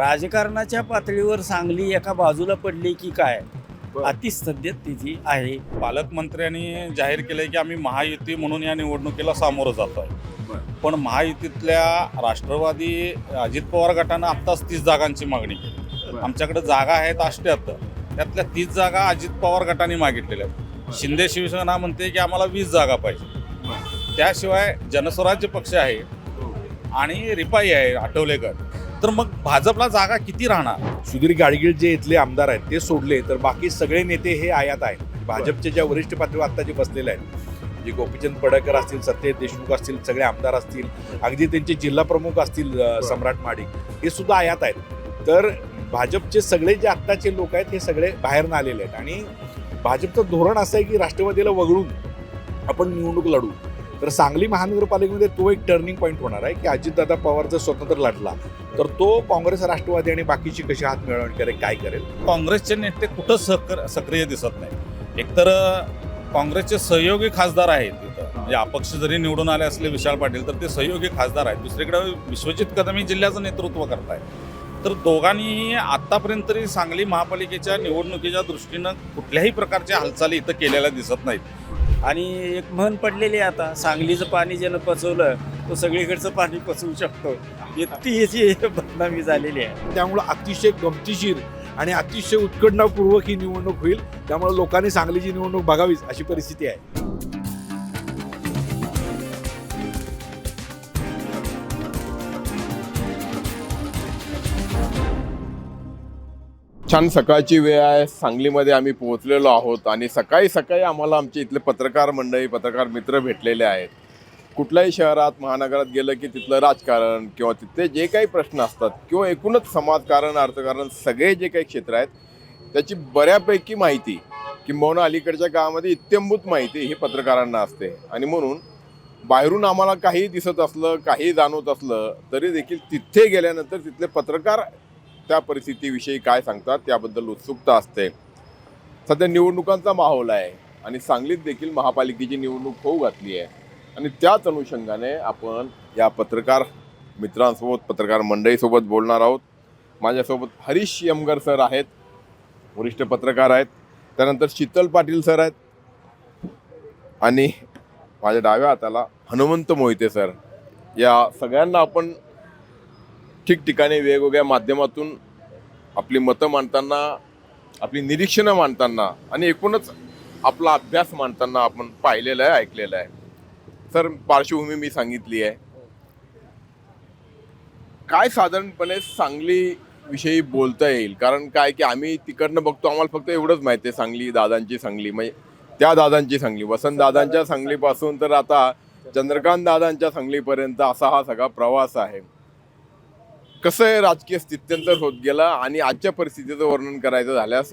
राजकारणाच्या पातळीवर सांगली एका बाजूला पडली की काय? बरं. अतिसद्यस्थिती आहे. पालकमंत्र्यांनी जाहीर केलंय की आम्ही महायुती म्हणून या निवडणुकीला सामोरं जातोय. बरं. पण महायुतीतल्या राष्ट्रवादी अजित पवार गटानं आत्ताच तीस जागांची मागणी केली. आमच्याकडे जागा आहेत अष्ट्याहत्तर. त्यातल्या तीस जागा अजित पवार गटाने मागितलेल्या आहेत. शिंदे शिवसेना म्हणते की आम्हाला वीस जागा पाहिजे. त्याशिवाय जनस्वराज्य पक्ष आहे आणि रिपाई आहे आठवलेकर. तर मग भाजपला जागा किती राहणार? सुधीर गाडगीळ जे इथले आमदार आहेत ते सोडले तर बाकी सगळे नेते हे आयात आहेत. भाजपचे ज्या वरिष्ठ पातळीवर आता जे बसलेले आहेत जे गोपीचंद पडळकर असतील सत्य देशमुख असतील सगळे आमदार असतील अगदी त्यांचे जिल्हा प्रमुख असतील सम्राट माडिक हे सुद्धा आयात आहेत. तर भाजपचे सगळे जे आत्ताचे लोक आहेत हे सगळे बाहेरनं आलेले आहेत. आणि भाजपचं धोरण असं आहे की राष्ट्रवादीला वगळून आपण निवडणूक लढू. तर सांगली महानगरपालिकेमध्ये तो एक टर्निंग पॉईंट होणार आहे की अजितदादा पवार जर स्वतंत्र लढला तर तो काँग्रेस राष्ट्रवादी आणि बाकीची कशी हात मिळवणी करेल काय करेल? काँग्रेसचे नेते कुठं सक्र सक्रिय दिसत नाही एकतर काँग्रेसचे सहयोगी खासदार आहेत तिथं. म्हणजे अपक्ष जरी निवडून आले असले विशाल पाटील तर ते सहयोगी खासदार आहेत. दुसरीकडे विश्वजित कदम हे जिल्ह्याचं नेतृत्व करतायत. तर दोघांनीही आतापर्यंत तरी सांगली महापालिकेच्या निवडणुकीच्या दृष्टीनं कुठल्याही प्रकारच्या हालचाली इथं केलेल्या दिसत नाहीत. आणि एक म्हण पडलेली आहे आता सांगलीचं पाणी ज्यानं पचवलं तो सगळीकडचं पाणी पचवू शकतो. इतकी याची बदनामी झालेली आहे. त्यामुळं अतिशय गमतीशीर आणि अतिशय उत्कंठापूर्वक ही निवडणूक होईल. त्यामुळे लोकांनी सांगलीची निवडणूक बघावीच अशी परिस्थिती आहे. छान सकाळची वेळ आहे. सांगलीमध्ये आम्ही पोहोचलेलो आहोत आणि सकाळी सकाळी आम्हाला आमचे इथले पत्रकार मंडळी पत्रकार मित्र भेटलेले आहेत. कुठल्याही शहरात महानगरात गेलं की तिथलं राजकारण किंवा तिथले जे काही प्रश्न असतात किंवा एकूणच समाजकारण अर्थकारण सगळे जे काही क्षेत्र आहेत त्याची बऱ्यापैकी माहिती किंबहुना अलीकडच्या काळामध्ये इत्यंभूत माहिती ही पत्रकारांना असते. आणि म्हणून बाहेरून आम्हाला काही दिसत असलं काही जाणवत असलं तरी देखील तिथे गेल्यानंतर तिथले पत्रकार त्या परिस्थितीविषयी काय सांगतात त्याबद्दल उत्सुकता असते. सध्या निवडणुकांचा माहोल आहे आणि सांगलीत देखील महापालिकेची निवडणूक होऊ घातली आहे. आणि त्याच अनुषंगाने आपण या पत्रकार मित्रांसोबत पत्रकार मंडळीसोबत बोलणार आहोत. माझ्यासोबत हरीश यमगर सर आहेत वरिष्ठ पत्रकार आहेत त्यानंतर शीतल पाटील सर आहेत आणि माझ्या डाव्या हाताला हनुमंत मोहिते सर. या सगळ्यांना आपण ठिकठिकाणी वेगवेगळ्या माध्यमातून आपली मतं मांडताना आपली निरीक्षणं मांडताना आणि एकूणच आपला अभ्यास मांडताना आपण पाहिलेलं आहे ऐकलेलं आहे. सर पार्श्वभूमी मी सांगितली आहे. काय साधारणपणे सांगली विषयी बोलता येईल? कारण काय की आम्ही तिकडनं बघतो आम्हाला फक्त एवढंच माहिती आहे सांगली दादांची सांगली. म्हणजे त्या दादांची सांगली वसंत दादांच्या सांगलीपासून तर आता चंद्रकांत दादांच्या सांगलीपर्यंत असा हा सगळा प्रवास आहे. कसं आहे राजकीय स्थित्यंतर होत गेला आणि आजच्या परिस्थितीचं वर्णन करायचं झाल्यास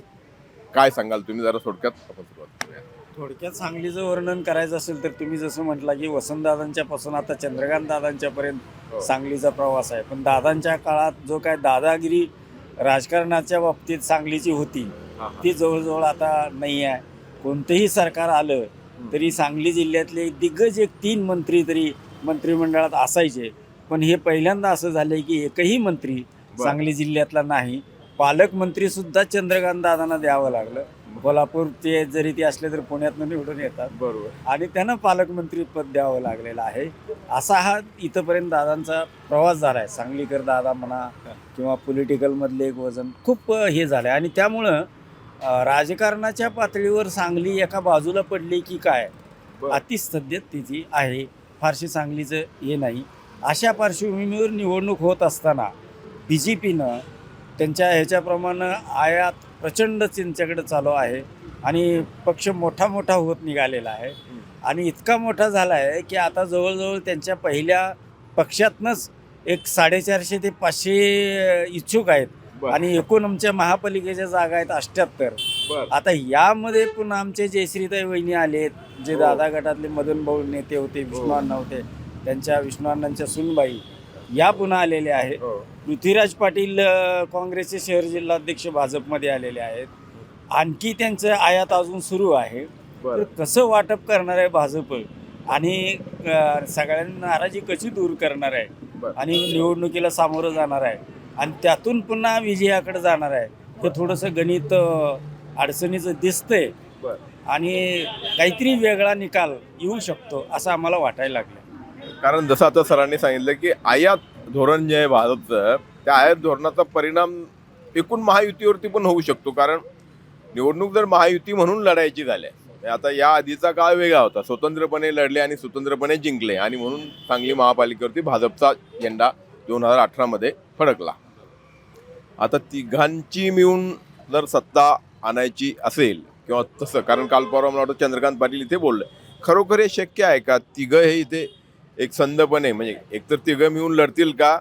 काय सांगाल? तुम्ही जरा थोडक्यात आपण सुरुवात करूया. थोडक्यात सांगलीचं वर्णन करायचं असेल तर तुम्ही जसं म्हटलं की वसंतदादांच्या पासून आता चंद्रकांत दादांच्या पर्यंत हो. सांगलीचा प्रवास आहे. पण दादांच्या काळात जो काय दादागिरी राजकारणाच्या बाबतीत सांगलीची होती ती जवळजवळ आता नाही आहे. कोणतंही सरकार आलं तरी सांगली जिल्ह्यातले दिग्गज एक तीन मंत्री तरी मंत्रिमंडळात असायचे. पण हे पहिल्यांदा असं झालंय की एकही मंत्री. सांगली जिल्ह्यातला नाही. पालकमंत्री सुद्धा चंद्रकांत दादांना द्यावं लागलं. कोल्हापूर ते जरी ते असले तर पुण्यातनं निवडून येतात. बरोबर. आणि त्यांना पालकमंत्री पद द्यावं लागलेलं आहे. असा हा इथंपर्यंत दादांचा प्रवास झाला आहे. सांगलीकर दादा म्हणा किंवा पॉलिटिकलमधले एक वजन खूप हे झालं आहे आणि त्यामुळं राजकारणाच्या पातळीवर सांगली एका बाजूला पडली की काय? बरं. अतिसद्यस्थिती आहे. फारशी सांगलीचं हे नाही. अशा पार्श्वभूमीवर निवडणूक होत असताना बी जे पीनं त्यांच्या ह्याच्याप्रमाणे आयात प्रचंड त्यांच्याकडे चालू आहे आणि पक्ष मोठा मोठा होत निघालेला आहे. आणि इतका मोठा झाला आहे की आता जवळजवळ त्यांच्या पहिल्या पक्षातनंच एक साडेचारशे ते पाचशे इच्छुक आहेत. आणि एकूण आमच्या महापालिकेच्या जागा आहेत अष्ट्याहत्तर. आता यामध्ये पुन्हा आमचे जयश्रीताई वहिनी आलेत जे हो. दादा गटातले मदन भाऊ नेते होते विष्णू अण्णा होते. त्यांच्या विष्णू अण्णांच्या सुनबाई या पुन्हा आलेल्या आहेत. हो. पृथ्वीराज पाटील काँग्रेसचे शहर जिल्हाध्यक्ष भाजपमध्ये आलेले आहेत. आणखी त्यांचं आयात अजून सुरू आहे. तर कसं वाटप करणार आहे भाजप? आणि सगळ्यांना नाराजी कशी दूर करणार आहे. आणि निवडणुकीला सामोरं जाणार आहे. आणि त्यातून पुन्हा विजयाकडे जाणार आहे. हे थोडंसं गणित अडचणीचं दिसतंय. आणि काहीतरी वेगळा निकाल येऊ शकतो असं आम्हाला वाटायला लागलं कारण जसं आता सरांनी सांगितलं की आयात धोरण जे आहे भाजपचं त्या आयात धोरणाचा परिणाम एकूण महायुतीवरती पण होऊ शकतो. कारण निवडणूक जर महायुती म्हणून लढायची झाल्या आता या आधीचा काळ वेगळा होता. स्वतंत्रपणे लढले आणि स्वतंत्रपणे जिंकले आणि म्हणून सांगली महापालिकेवरती भाजपचा झेंडा दोन हजार अठरामध्ये फडकला. आता तिघांची मिळून जर सत्ता आणायची असेल किंवा तसं कारण काल परवा मला वाटतं चंद्रकांत पाटील इथे बोललं खरोखर हे शक्य आहे का? तिघं हे इथे एक संधपणे म्हणजे एकतर तिघं मिळून लढतील का?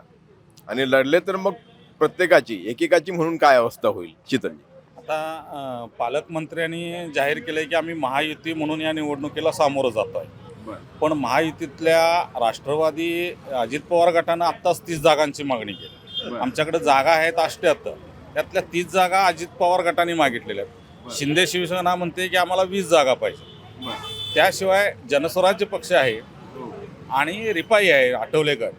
आणि लढले तर मग प्रत्येकाची एकेकाची म्हणून काय अवस्था होईल? शीतलजी आता पालकमंत्र्यांनी जाहीर केलंय की आम्ही महायुती म्हणून या निवडणुकीला सामोरं जातो आहे पण महायुतीतल्या राष्ट्रवादी अजित पवार गटानं आत्ताच तीस जागांची मागणी केली. आमच्याकडे जागा आहेत अष्ट्याहत्तर. त्यातल्या तीस जागा अजित पवार गटाने मागितलेल्या आहेत. शिंदे शिवसेना म्हणते की आम्हाला वीस जागा पाहिजे. त्याशिवाय जनस्वराज्य पक्ष आहे. आणि रिपाई आहे आठवलेकर.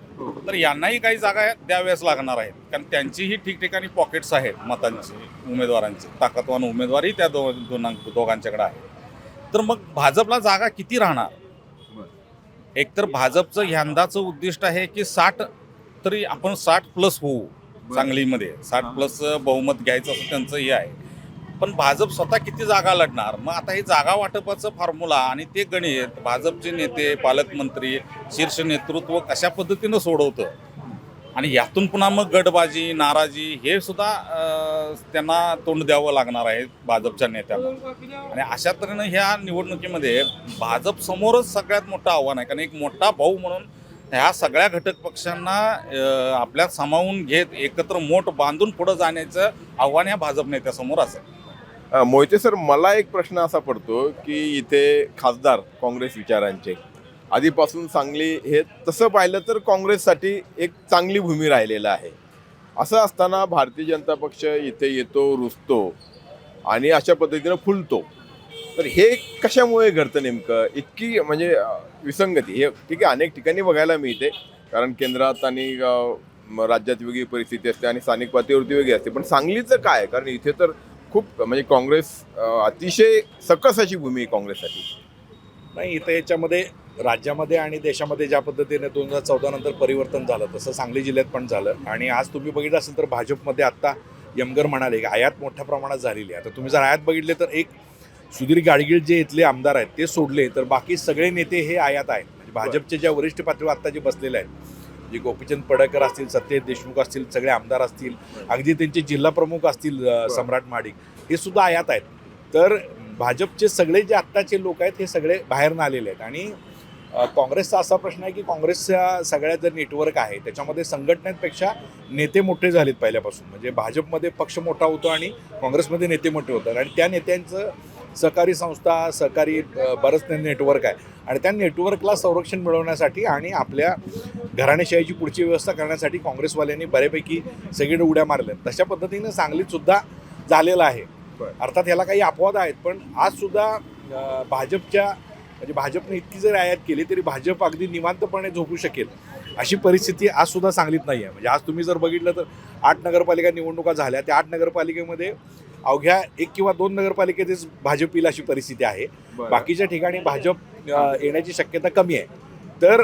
तर यांनाही काही जागा द्याव्याच लागणार आहेत. कारण त्यांचीही ठिकठिकाणी पॉकेट्स आहेत मतांची उमेदवारांची. ताकदवान उमेदवारही त्या दो दोनां दोघांच्याकडे आहे तर मग भाजपला जागा किती राहणार? एकतर भाजपचं यंदाचं उद्दिष्ट आहे की साठ तरी आपण साठ प्लस होऊ सांगलीमध्ये. साठ प्लस बहुमत घ्यायचं असं त्यांचं हे आहे. पण भाजप स्वतः किती जागा लढणार? मग आता हे जागा वाटपाचं फॉर्म्युला आणि ते गणित भाजपचे नेते पालकमंत्री शीर्ष नेतृत्व कशा पद्धतीनं सोडवतं? आणि यातून पुन्हा मग गटबाजी नाराजी हे सुद्धा त्यांना तोंड द्यावं लागणार आहे भाजपच्या नेत्यांना. आणि अशा तऱ्हेनं ह्या निवडणुकीमध्ये भाजप समोरच सगळ्यात मोठं आव्हान आहे. कारण एक मोठा भाऊ म्हणून ह्या सगळ्या घटक पक्षांना आपल्यात सामावून घेत एकत्र मोठ बांधून पुढं जाण्याचं आव्हान ह्या भाजप नेत्यासमोर असेल. मोहिते सर मला एक प्रश्न असा पडतो की इथे खासदार काँग्रेस विचारांचे. आधीपासून सांगली हे तसं पाहिलं तर काँग्रेससाठी एक चांगली भूमी राहिलेला आहे. असं असताना भारतीय जनता पक्ष इथे येतो रुजतो आणि अशा पद्धतीनं फुलतो. तर हे कशामुळे घडतं नेमकं? इतकी म्हणजे विसंगती. हे ठीक आहे अनेक ठिकाणी बघायला मिळते. कारण केंद्रात आणि राज्यात वेगळी परिस्थिती असते आणि स्थानिक पातळीवरती वेगळी असते. पण सांगलीचं काय? कारण इथे तर खूप म्हणजे काँग्रेस अतिशय सकस अशी भूमी आहे काँग्रेससाठी. नाही इथं याच्यामध्ये राज्यामध्ये आणि देशामध्ये ज्या पद्धतीने दोन हजार चौदा नंतर परिवर्तन झालं तसं सांगली जिल्ह्यात पण झालं. आणि आज तुम्ही बघितलं असेल तर भाजपमध्ये आत्ता यमगर म्हणाले की आयात मोठ्या प्रमाणात झालेली आहे. आता तुम्ही जर आयात बघितले तर एक सुधीर गाडगीळ जे इथले आमदार आहेत ते सोडले तर बाकी सगळे नेते हे आयात आहेत. म्हणजे भाजपचे ज्या वरिष्ठ पातळीवर आत्ता जे बसलेले आहेत जे गोपीचंद पडळकर असतील सत्यजित देशमुख असतील सगळे आमदार असतील अगदी त्यांचे जिल्हा प्रमुख असतील सम्राट माडिक हे सुद्धा आयात आहेत. तर भाजपचे सगळे जे आत्ताचे लोक आहेत हे सगळे बाहेरनं आलेले आहेत. आणि काँग्रेसचा असा प्रश्न आहे की काँग्रेसच्या सगळ्या जे नेटवर्क आहे त्याच्यामध्ये संघटनेपेक्षा नेते मोठे झालेत पहिल्यापासून. म्हणजे भाजपमध्ये पक्ष मोठा होतो आणि काँग्रेसमध्ये नेते मोठे होतात. आणि त्या नेत्यांचं सहकारी संस्था सहकारी बरंच नेटवर्क आहे. आणि त्या नेटवर्कला संरक्षण मिळवण्यासाठी आणि आपल्या घराणेशाहीची पुढची व्यवस्था करण्यासाठी काँग्रेसवाल्यांनी बऱ्यापैकी सगळीकडे उड्या मारल्या तशा पद्धतीनं सांगलीत सुद्धा झालेलं आहे. अर्थात ह्याला काही अपवाद आहेत पण आज सुद्धा अ, भाजपच्या म्हणजे भाजपने इतकी जरी आयात केली तरी भाजप अगदी निवांतपणे झोपू शकेल अशी परिस्थिती आज सुद्धा सांगलीत नाही आहे म्हणजे आज तुम्ही जर बघितलं तर आठ नगरपालिका निवडणुका झाल्या. त्या आठ नगरपालिकेमध्ये अवघ्या एक किंवा दोन नगरपालिकेतच भाजप येईल अशी परिस्थिती आहे. बाकीच्या ठिकाणी भाजप येण्याची शक्यता कमी आहे. तर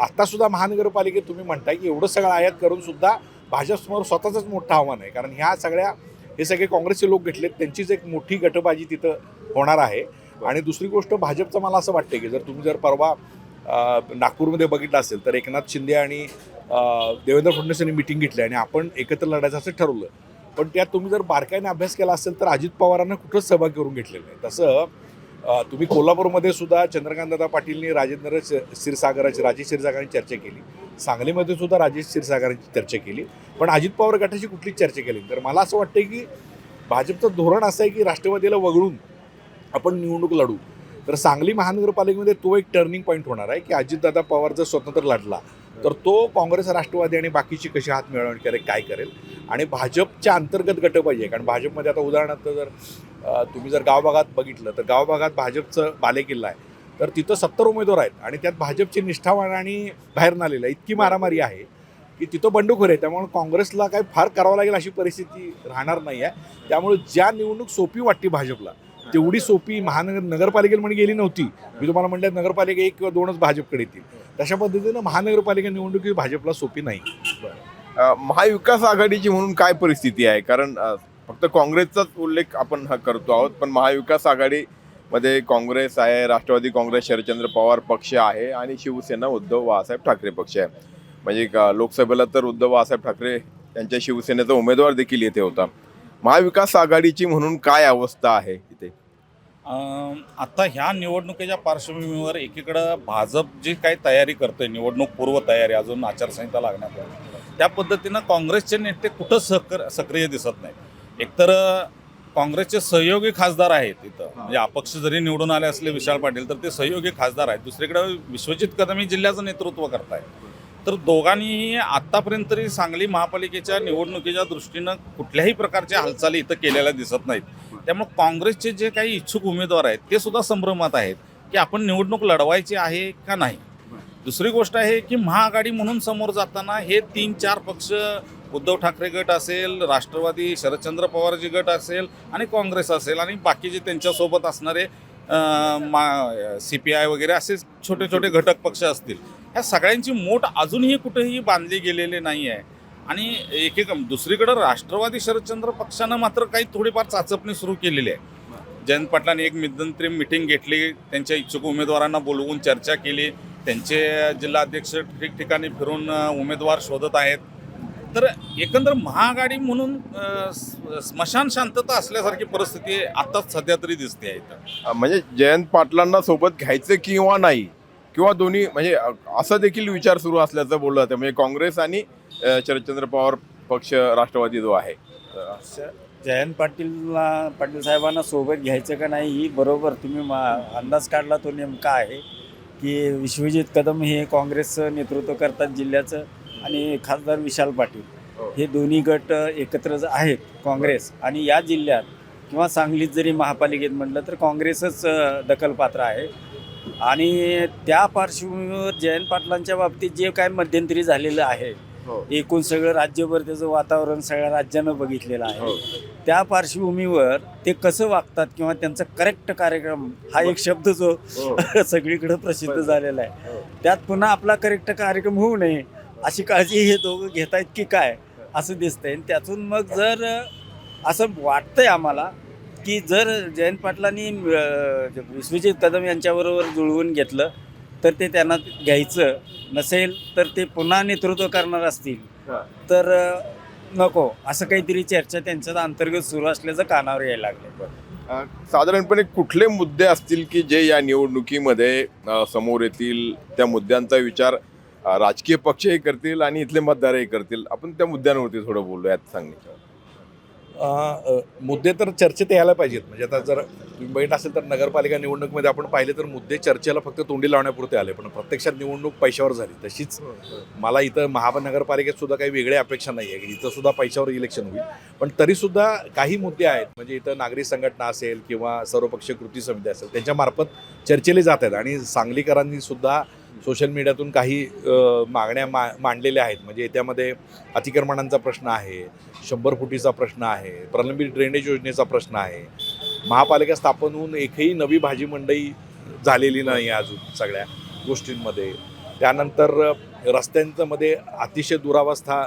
आता सुद्धा महानगरपालिकेत तुम्ही म्हणताय की एवढं सगळं आयात करून सुद्धा भाजपसमोर स्वतःच मोठं आव्हान आहे. कारण ह्या सगळ्या हे सगळे काँग्रेसचे लोक घेतलेत त्यांचीच एक मोठी गटबाजी तिथं होणार आहे. आणि दुसरी गोष्ट भाजपचं मला असं वाटतं की जर तुम्ही जर परवा नागपूरमध्ये बघितलं असेल तर एकनाथ शिंदे आणि देवेंद्र फडणवीस यांनी मिटिंग घेतली आणि आपण एकत्र लढायचं असं ठरवलं पण त्यात तुम्ही जर बारकाईने अभ्यास केला असेल तर अजित पवारांना कुठंच सहभाग करून घेतलेलं नाही. तसं तुम्ही कोल्हापूरमध्ये सुद्धा चंद्रकांतदादा पाटीलनी राजेंद्र क्षीरसागराची राजेश क्षीरसागरांची चर्चा केली. सांगलीमध्ये सुद्धा राजेश क्षीरसागरांची चर्चा केली. पण अजित पवार गटाची कुठलीच चर्चा केली तर मला असं वाटतं की भाजपचं धोरण असं आहे की राष्ट्रवादीला वगळून आपण निवडणूक लढू. तर सांगली महानगरपालिकेमध्ये तो एक टर्निंग पॉईंट होणार आहे की अजितदादा पवार जर स्वतंत्र लढला तर तो काँग्रेस राष्ट्रवादी आणि बाकीची कशी हात मिळवणी करेल काय करेल? आणि भाजपच्या अंतर्गत गट पाहिजे कारण भाजपमध्ये आता उदाहरणार्थ जर तुम्ही जर गावभागात बघितलं तर गावभागात भाजपचं बालेकिल्ला आहे. तर तिथं सत्तर उमेदवार आहेत आणि त्यात भाजपचे निष्ठावान आणि बाहेर आलेलं आहे. इतकी मारामारी आहे की तिथं बंडखोर आहे. त्यामुळे काँग्रेसला काय फार करावं लागेल अशी परिस्थिती राहणार नाही आहे त्यामुळे ज्या निवडणूक सोपी वाटते भाजपला तेवढी सोपी महानगर नगरपालिकेमध्ये गेली नव्हती. मी तुम्हाला म्हटलं नगरपालिका एक किंवा दोनच भाजपकडे येतील. तशा पद्धतीनं महानगरपालिका निवडणूक ही भाजपला सोपी नाही. महाविकास आघाडीची म्हणून काय परिस्थिती आहे? कारण फक्त काँग्रेसचाच उल्लेख आपण हा करतो आहोत पण महाविकास आघाडीमध्ये काँग्रेस आहे राष्ट्रवादी काँग्रेस शरदचंद्र पवार पक्ष आहे आणि शिवसेना उद्धव बाळासाहेब ठाकरे पक्ष आहे. म्हणजे का- लोकसभेला तर उद्धव बाळासाहेब ठाकरे यांच्या शिवसेनेचा उमेदवार देखील येथे होता. महाविकास आघाडीची म्हणून काय अवस्था आहे इथे? आता ह्या निवडणुकीच्या पार्श्वभूमीवर एकीकडं भाजप जी काही तयारी करते निवडणूक पूर्व तयारी अजून आचारसंहिता लागण्यापूर्वी त्या पद्धतीनं काँग्रेसचे नेते कुठं सक्र सक्रिय दिसत नाही एकतर काँग्रेसचे सहयोगी खासदार आहेत इथं म्हणजे अपक्ष जरी निवडून आले असले विशाल पाटील तर ते सहयोगी खासदार आहेत. दुसरीकडे विश्वजित कदम हे जिल्ह्याचं नेतृत्व करतायत. तर दोघांनीही आत्तापर्यंत तरी सांगली महापालिकेच्या निवडणुकीच्या दृष्टीनं कुठल्याही प्रकारच्या हालचाली इथं केलेल्या दिसत नाहीत. त्यामुळे काँग्रेसचे जे काही इच्छुक उमेदवार आहेत ते सुद्धा संभ्रमात आहेत की आपण निवडणूक लढवायची आहे का नाही. दुसरी गोष्ट आहे की महाआघाडी म्हणून समोर जाताना हे तीन चार पक्ष उद्धव ठाकरे गट असेल राष्ट्रवादी शरदचंद्र पवारजी गट असेल आणि काँग्रेस असेल आणि बाकीचे त्यांच्यासोबत असणारे मा सी पी आय वगैरे असे छोटे छोटे घटक पक्ष असतील. ह्या सगळ्यांची मोठ अजूनही कुठेही बांधली गेलेली नाही आहे आणि एक एक दुसरीकडं राष्ट्रवादी शरदचंद्र पक्षानं मात्र काही थोडीफार चाचपणी सुरू केलेली आहे. जयंत पाटलांनी एक मध्यंतरी मिटिंग घेतली त्यांच्या इच्छुक उमेदवारांना बोलवून चर्चा केली त्यांचे जिल्हाध्यक्ष ठिकठिकाणी फिरून उमेदवार शोधत आहेत. तर एकंदर महाआघाडी म्हणून स्मशान शांतता असल्यासारखी परिस्थिती आताच सध्या तरी दिसते आहे म्हणजे जयंत पाटलांना सोबत घ्यायचं किंवा नाही किंवा दोन्ही म्हणजे असा असं देखील विचार सुरू असल्याचं बोललं जातं. म्हणजे काँग्रेस आणि शरदचंद्र पवार पक्ष राष्ट्रवादी जो आहे. जयंत पाटीलला पाटील साहेबांना सोबत घ्यायचं का नाही ही बरोबर तुम्ही मा अंदाज काढला तो नेमका आहे की विश्वजित कदम हे काँग्रेसचं नेतृत्व करतात जिल्ह्याचं आणि खासदार विशाल पाटील. हे. दोन्ही गट एकत्र आहेत काँग्रेस आणि या जिल्ह्यात किंवा सांगलीत जरी महापालिकेत म्हटलं तर काँग्रेसच दखलपात्र आहे. आणि त्या पार्श्वभूमीवर जयंत पाटलांच्या बाबतीत जे काय मध्यंतरी झालेलं आहे एकूण सगळं राज्यभर त्याचं वातावरण सगळ्या राज्यानं बघितलेलं आहे. त्या पार्श्वभूमीवर ते कसं वागतात किंवा त्यांचा करेक्ट कार्यक्रम हा एक शब्द जो सगळीकडे प्रसिद्ध झालेला आहे. त्यात पुन्हा आपला करेक्ट कार्यक्रम होऊ नये अशी काळजी हे दोघं घेत आहेत की काय असं दिसतंय. आणि त्यातून मग जर असं वाटतंय आम्हाला की जर जयंत पाटलांनी अं, विश्वजित कदम यांच्याबरोबर जुळवून घेतलं तर ते त्यांना घ्यायचं नसेल तर ते पुन्हा नेतृत्व करणार असतील. तर नको. असं काहीतरी चर्चा त्यांच्या अंतर्गत सुरू असल्याचं कानावर यायला लागलं साधारणपणे कुठले मुद्दे असतील की जे या निवडणुकीमध्ये समोर येतील? त्या मुद्द्यांचा विचार राजकीय पक्षही करतील आणि इथले मतदारही करतील. आपण त्या मुद्द्यांवरती थोडं बोलू यात सांगण्याच्या मुद्दे तर चर्चेत यायला पाहिजेत. म्हणजे आता जर तुम्ही बघितलं असेल तर नगरपालिका निवडणुकीमध्ये आपण पाहिले तर मुद्दे चर्चेला फक्त तोंडी लावण्यापुरते आले. पण प्रत्यक्षात निवडणूक पैशावर झाली. तशीच मला इथं महानगरपालिकेत सुद्धा काही वेगळ्या अपेक्षा नाही आहे. की इथं सुद्धा पैशावर इलेक्शन होईल. पण तरीसुद्धा काही मुद्दे आहेत. म्हणजे इथं नागरी संघटना असेल किंवा सर्वपक्षीय कृती समिती असेल त्यांच्यामार्फत चर्चेले जात आहेत. आणि सांगलीकरांनी सुद्धा सोशल मीडियातून काही मागण्या मा मांडलेल्या आहेत. म्हणजे त्यामध्ये अतिक्रमणांचा प्रश्न आहे शंभर फुटीचा प्रश्न आहे प्रलंबित ड्रेनेज योजनेचा प्रश्न आहे. महापालिका स्थापन होऊन एकही नवी भाजी मंडई झालेली नाही आहे अजून सगळ्या गोष्टींमध्ये. त्यानंतर अ, रस्त्यांचं मध्ये अतिशय दुरावस्था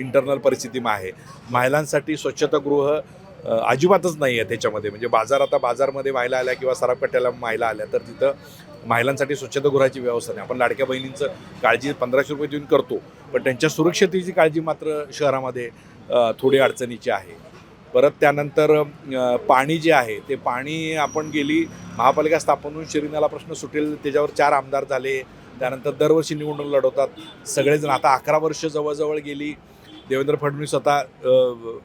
इंटरनल परिस्थिती आहे. महिलांसाठी स्वच्छतागृह अजिबातच नाही आहे त्याच्यामध्ये. म्हणजे बाजार आता बाजारमध्ये महिला आल्या किंवा सराफपेट्याला महिला आल्या तर तिथं महिलांसाठी स्वच्छतागृहाची व्यवस्था नाही. आपण लाडक्या बहिणींचं काळजी पंधराशे रुपये देऊन करतो पण त्यांच्या सुरक्षतेची काळजी मात्र शहरामध्ये थोडी अडचणीची आहे. परत त्यानंतर पाणी जे आहे ते पाणी आपण गेली महापालिका स्थापन होऊन शरीराला प्रश्न सुटेल त्याच्यावर चार आमदार झाले त्यानंतर दरवर्षी निवडणूक लढवतात सगळेजण. आता अकरा वर्ष जवळजवळ गेली देवेंद्र फडणवीस स्वतः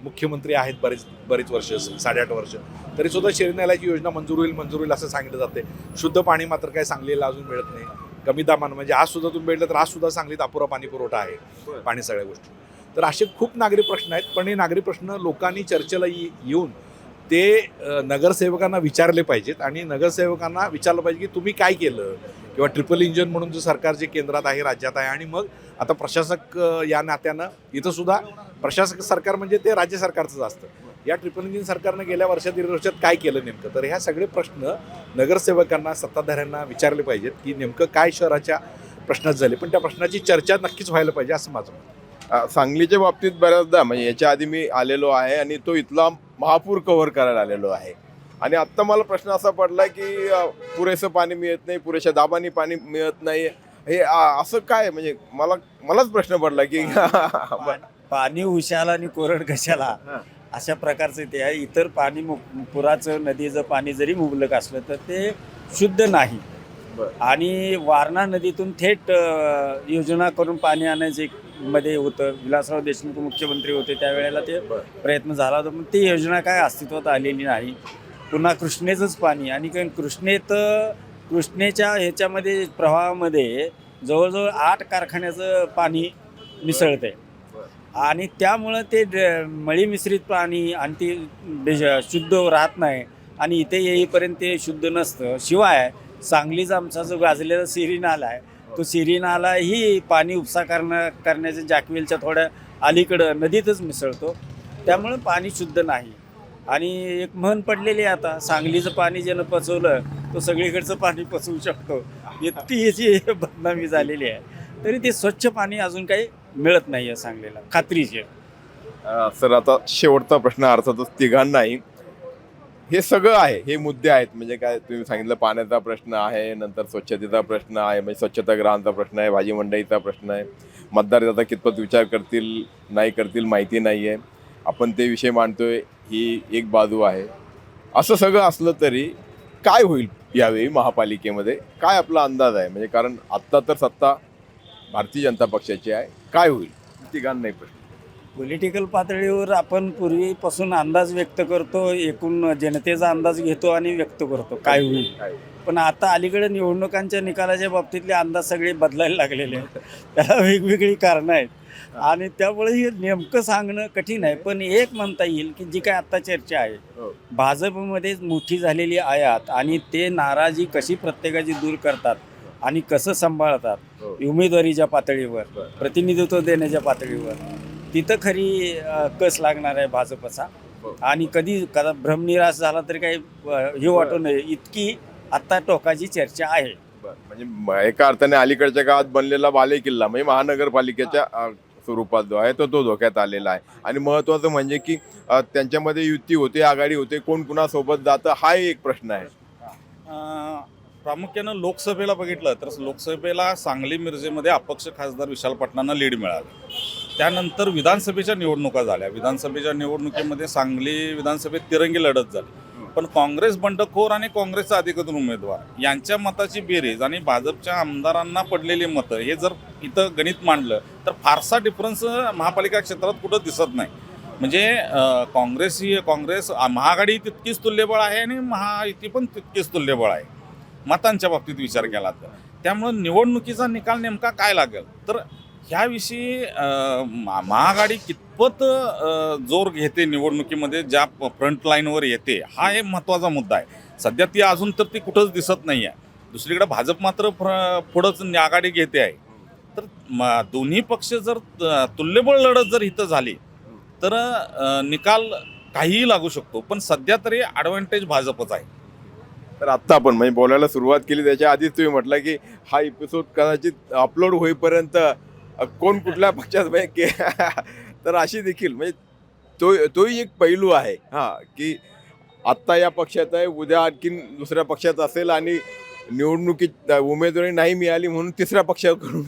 मुख्यमंत्री आहेत बरेच बरीच वर्ष साडेआठ वर्ष. तरीसुद्धा शिरीनालाची योजना मंजूर होईल मंजूर होईल असं सांगितलं जाते. शुद्ध पाणी मात्र काय सांगलीला अजून मिळत नाही. कमी दामानं म्हणजे आज सुद्धा तुम्ही भेटलं तर आज सुद्धा सांगलीत अपुरा पाणी पुरवठा आहे पाणी सगळ्या गोष्टी. तर असे खूप नागरी प्रश्न आहेत पण हे नागरी प्रश्न लोकांनी चर्चेला ये- येऊन ते नगरसेवकांना विचारले पाहिजेत आणि नगरसेवकांना विचारलं पाहिजे की तुम्ही काय केलं? किंवा ट्रिपल इंजन म्हणून जे सरकार जे केंद्रात आहे राज्यात आहे आणि मग आता प्रशासक या नात्यानं इथं सुद्धा प्रशासक सरकार म्हणजे ते राज्य सरकारचंच असतं. या ट्रिपल इंजिन सरकारनं गेल्या वर्षात दीड वर्षात काय केलं नेमकं? तर ह्या सगळे प्रश्न नगरसेवकांना सत्ताधाऱ्यांना विचारले पाहिजेत की नेमकं काय शहराच्या प्रश्नात झाले. पण त्या प्रश्नाची चर्चा नक्कीच व्हायला पाहिजे असं माझं सांगलीच्या बाबतीत बऱ्याचदा म्हणजे याच्या आधी मी आलेलो आहे आणि तो इथला महापूर कव्हर करायला आलेलो आहे. आणि आत्ता मला प्रश्न असा पडला की पुरेसं पाणी मिळत नाही पुरेशा दाबाने पाणी मिळत नाही. हे असं काय म्हणजे मला मलाच प्रश्न पडला की पाणी उशाला आणि कोरड कशाला. अशा प्रकारचं ते आहे. इतर पाणी मु- पुराचं नदीचं पाणी जरी मुबलक असलं तर ते शुद्ध नाही. आणि वारणा नदीतून थेट योजना करून पाणी आणायचे मध्ये होतं. विलासराव देशमुख मुख्यमंत्री होते त्यावेळेला ते प्रयत्न झाला होता. पण ती योजना काय अस्तित्वात आलेली नाही. पुन्हा कृष्णेचंच पाणी. आणि कारण कृष्णेत कृष्णेच्या ह्याच्यामध्ये प्रवाहामध्ये जवळजवळ आठ कारखान्याचं पाणी मिसळते आणि त्यामुळं ते ड- मळी मिश्रित पाणी आणि ते बेज- शुद्ध राहत नाही आणि इथे येईपर्यंत ते शुद्ध नसतं. शिवाय सांगलीच आमचा जो गाजलेला सिरी नाला आहे तो सिरी नालाही पाणी उपसा करणं करण्याच्या जॅकवेलच्या थोड्या अलीकडं नदीतच मिसळतो. त्यामुळं पाणी शुद्ध नाही. आणि एक म्हण पडलेली आहे आता सांगलीचं पाणी ज्यानं पचवलं तो सगळीकडचं पाणी पचवू शकतो. इतकी याची बदनामी झालेली आहे. तरी ते स्वच्छ पाणी अजून काही मिळत नाही आहे सांगलीला खात्रीचे. सर आता शेवटचा प्रश्न अर्थातच तिघांनाही. हे सगळं आहे हे मुद्दे आहेत म्हणजे काय तुम्ही सांगितलं पाण्याचा प्रश्न आहे नंतर स्वच्छतेचा प्रश्न आहे म्हणजे स्वच्छतागृहांचा प्रश्न आहे भाजी मंडईचा प्रश्न आहे. मतदार त्याचा कितपत विचार करतील नाही करतील माहिती नाही आहे आपण ते विषय मांडतोय. ही एक बाजू आहे. असं सगळं असलं तरी काय होईल यावेळी महापालिकेमध्ये? काय आपला अंदाज आहे? म्हणजे कारण आत्ता तर सत्ता भारतीय जनता पक्षाची आहे. काय होईल? तिघांनाही नाही प्रश्न. पॉलिटिकल पातळीवर आपण पूर्वीपासून अंदाज व्यक्त करतो एकूण जनतेचा अंदाज घेतो आणि व्यक्त करतो. काय होईल? काय पण आता अलीकडे निवडणुकांच्या निकालाच्या बाबतीतले अंदाज सगळे बदलायला लागलेले आहेत त्याला वेगवेगळी कारणं आहेत आणि त्यामुळे हे नेमकं सांगणं कठीण आहे पण एक म्हणता येईल की जी काय आता चर्चा आहे हो. भाजपमध्ये मोठी झालेली आयात आणि ते नाराजी कशी प्रत्येकाची दूर करतात आणि कसं सांभाळतात हो. उमेदवारीच्या पातळीवर. प्रतिनिधित्व देण्याच्या पातळीवर तिथं खरी कस लागणार आहे भाजपचा हो. आणि कधी कदा भ्रमनिराश झाला तरी काही हे वाटू नये इतकी आत्ता टोकाची चर्चा आहे. बरं. म्हणजे म- एका अर्थाने अलीकडच्या काळात बनलेला बाले किल्ला म्हणजे महानगरपालिकेच्या अ, स्वरूपात जो आहे तो तो धोक्यात आलेला आहे. आणि महत्त्वाचं म्हणजे की अ, त्यांच्यामध्ये युती होते आघाडी होते कोण कुणासोबत जातं हाही एक प्रश्न आहे. अं, प्रामुख्यानं लोकसभेला बघितलं तर लोकसभेला सांगली मिरजेमध्ये अपक्ष खासदार विशाल पाटणांना लीड मिळालं. त्यानंतर विधानसभेच्या निवडणुका झाल्या. विधानसभेच्या निवडणुकीमध्ये सांगली विधानसभेत तिरंगी लढत झाली. पण काँग्रेस बंडखोर आणि काँग्रेसचा अधिकृत उमेदवार. यांच्या मताची बेरीज आणि भाजपच्या आमदारांना पडलेली मतं हे जर इथं गणित मांडलं तर फारसा डिफरन्स महापालिका क्षेत्रात कुठं दिसत नाही. म्हणजे काँग्रेस ही काँग्रेस महाआघाडी तितकीच तुल्यबळ आहे आणि महायुती पण तितकीच तुल्यबळ आहे. मतांच्या बाबतीत विचार केला तर. त्यामुळं निवडणुकीचा निकाल नेमका काय लागेल? तर ह्याविषयी अं, महाआघाडी कितपत जोर घेते निवडणुकीमध्ये ज्या फ्रंटलाईनवर येते हा एक महत्त्वाचा मुद्दा आहे. सध्या ती अजून तर ती कुठंच दिसत नाही आहे दुसरीकडे भाजप मात्र फ्र- पुढंच आघाडी घेते आहे. तर दोन्ही पक्ष जर तुल्यबळ लढत जर इथं झाली तर निकाल काहीही लागू शकतो. पण सध्या तरी ॲडव्हान्टेज भाजपच आहे. तर आत्ता आपण म्हणजे बोलायला सुरुवात केली त्याच्या आधीच तुम्ही म्हटलं की हा एपिसोड कदाचित अपलोड होईपर्यंत कोण कुठल्या पक्षात म्हणजे तर अशी देखील म्हणजे तो तोही एक पैलू आहे हां की आत्ता या पक्षात आहे उद्या आणखीन दुसऱ्या पक्षात असेल आणि निवडणुकीत उमेदवारी नाही मिळाली म्हणून तिसऱ्या पक्षाकडून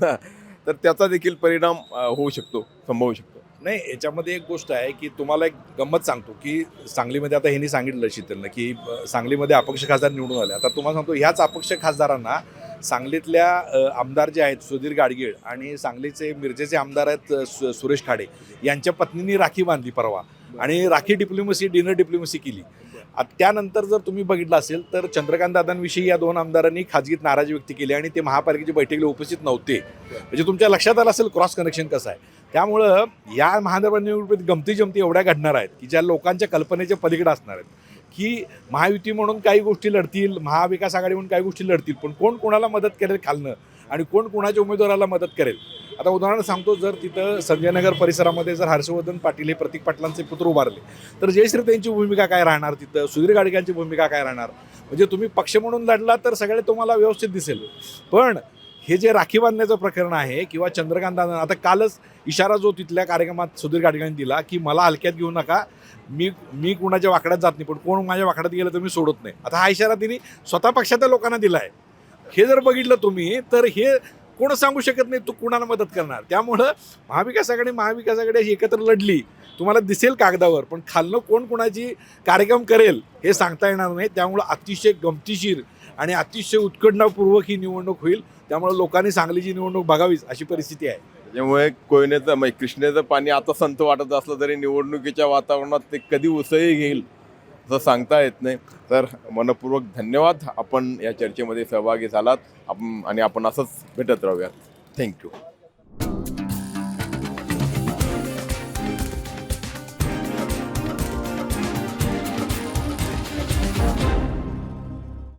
तर त्याचा देखील परिणाम होऊ शकतो संभवू शकतो. नाही याच्यामध्ये एक गोष्ट आहे की तुम्हाला एक गंमत सांगतो की सांगलीमध्ये आता ह्यांनी सांगितलं शीतलनं की सांगलीमध्ये अपक्ष खासदार निवडून आले. आता तुम्हाला सांगतो ह्याच अपक्ष खासदारांना सांगलीतल्या आमदार जे आहेत सुधीर गाडगीळ आणि सांगलीचे मिरजेचे आमदार आहेत सु- सुरेश खाडे यांच्या पत्नींनी राखी बांधली परवा आणि राखी डिप्लोमसी डिनर डिप्लोमसी केली. त्यानंतर जर तुम्ही बघितलं असेल तर चंद्रकांत दादांविषयी या दोन आमदारांनी खाजगीत नाराजी व्यक्त केली आणि ते महापालिकेच्या बैठकीला उपस्थित नव्हते. म्हणजे तुमच्या लक्षात आलं असेल क्रॉस कनेक्शन कसं आहे? त्यामुळं या महानगरपालिका गमती जमती एवढ्या घडणार आहेत की ज्या लोकांच्या कल्पनेच्या पलीकडे असणार आहेत. की महायुती म्हणून काही गोष्टी लढतील महाविकास आघाडी म्हणून काही गोष्टी लढतील पण कोण कोणाला मदत करेल खालनं? आणि कोण कोणाच्या उमेदवाराला मदत करेल? आता उदाहरण सांगतो जर तिथं संजयनगर परिसरामध्ये जर हर्षवर्धन पाटील हे प्रतीक पाटलांचे पुत्र उभारले तर जयश्री त्यांची भूमिका काय राहणार तिथं? सुधीर गाडगेंची भूमिका काय राहणार? म्हणजे तुम्ही पक्ष म्हणून लढला तर सगळे तुम्हाला व्यवस्थित दिसेल. पण हे जे राखी बांधण्याचं प्रकरण आहे किंवा चंद्रकांत आता कालच इशारा जो तिथल्या कार्यक्रमात सुधीर गाडगेंनी दिला की मला हलक्यात घेऊ नका मी मी कुणाच्या वाकड्यात जात नाही पण कोण माझ्या वाकड्यात गेलं तर मी सोडत नाही. आता हा इशारा तिने स्वतः पक्षाच्या लोकांना दिला आहे. हे जर बघितलं तुम्ही तर हे कोण सांगू शकत नाही तू कुणाला मदत करणार. त्यामुळं महाविकास आघाडी महाविकास आघाडी अशी एकत्र लढली. तुम्हाला दिसेल कागदावर पण खालनं कोण कोणाची कार्यक्रम करेल हे सांगता येणार नाही. त्यामुळं अतिशय गमतीशीर आणि अतिशय उत्कंठापूर्वक ही निवडणूक होईल. त्यामुळे लोकांनी सांगलीची निवडणूक बघावीच अशी परिस्थिती आहे. त्यामुळे कोयनेचं म्हणजे कृष्णेचं पाणी आता संत वाटत असलं तरी निवडणुकीच्या वातावरणात ते कधी उसळी घेईल असं सांगता येत नाही. तर मनपूर्वक धन्यवाद. आपण या चर्चेमध्ये सहभागी झालात. आपण आणि आपण असंच भेटत राहूयात. थँक्यू